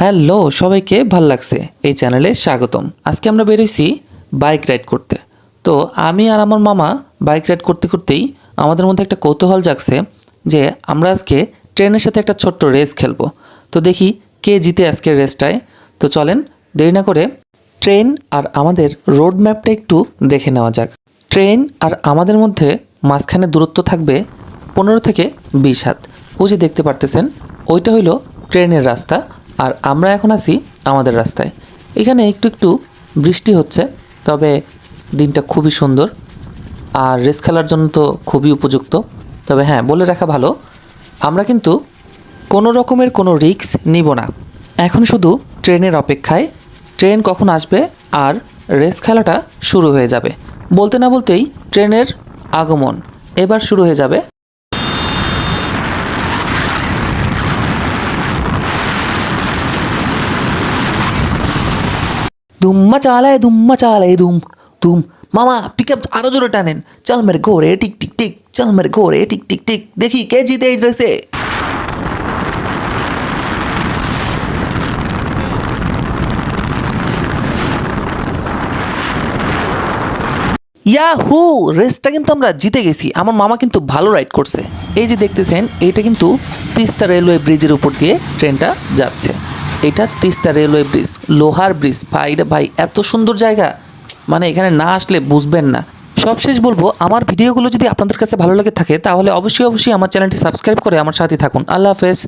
Hello, সবাইকে ভালো লাগছে। এই চ্যানেলে স্বাগতম। আজকে আমরা বেরিয়েছি বাইক রাইড করতে। তো আমি আর আমার মামা বাইক রাইড করতে করতেই আমাদের মধ্যে একটা কৌতূহল জাগছে যে আমরা আজকে ট্রেনের সাথে একটা ছোট্ট রেস খেলব। তো দেখি কে জিতে আজকের রেসটায়। তো চলেন, দেরি না করে ট্রেন আর আমাদের রোড ম্যাপটা একটু দেখে নেওয়া যাক। ট্রেন আর আমাদের মধ্যে মাঝখানে দূরত্ব থাকবে পনেরো থেকে বিশ হাত। ওই যে দেখতে পারতেছেন, ওইটা হইল ট্রেনের রাস্তা। আর আমরা এখন আছি আমাদের রাস্তায়। এখানে একটু একটু বৃষ্টি হচ্ছে, তবে দিনটা খুবই সুন্দর। আর রেস খেলার জন্য তো খুবই উপযুক্ত। তবে হ্যাঁ বলে রাখা ভালো, আমরা কিন্তু কোনো রকমের কোনো রিস্ক নিব না। এখন শুধু ট্রেনের অপেক্ষায়, ট্রেন কখন আসবে আর রেস খেলাটা শুরু হয়ে যাবে। বলতে না বলতেই ট্রেনের আগমন এবার শুরু হয়ে যাবে। দুম্মা চালায় দুম্মা চালায় দুম দুম মামা পিক আপ আরও জোরে টানেন চল মেরে ঘোরে টিক টিক টিক চল মেরে ঘোরে টিক টিক টিক দেখি কে জিতে এই রেসে ইয়াহু রেসটা কিন্তু আমরা জিতে গেছি। আমার মামা কিন্তু ভালো রাইড করছে। এই যে দেখতেছেন, এইটা কিন্তু তিস্তা রেলওয়ে ব্রিজের উপর দিয়ে ট্রেনটা যাচ্ছে। এটা তিস্তা রেলওয়ে ব্রিজ লোহার ব্রিজ ভাই ভাই, এত সুন্দর জায়গা। মানে এখানে না আসলে বুঝবেন না। সবশেষ বলব, আমার ভিডিওগুলো যদি আপনাদের কাছে ভালো লাগে থাকে, তাহলে অবশ্যই অবশ্যই আমার চ্যানেলটি সাবস্ক্রাইব করে আমার সাথে থাকুন। আল্লাহ হাফেজ।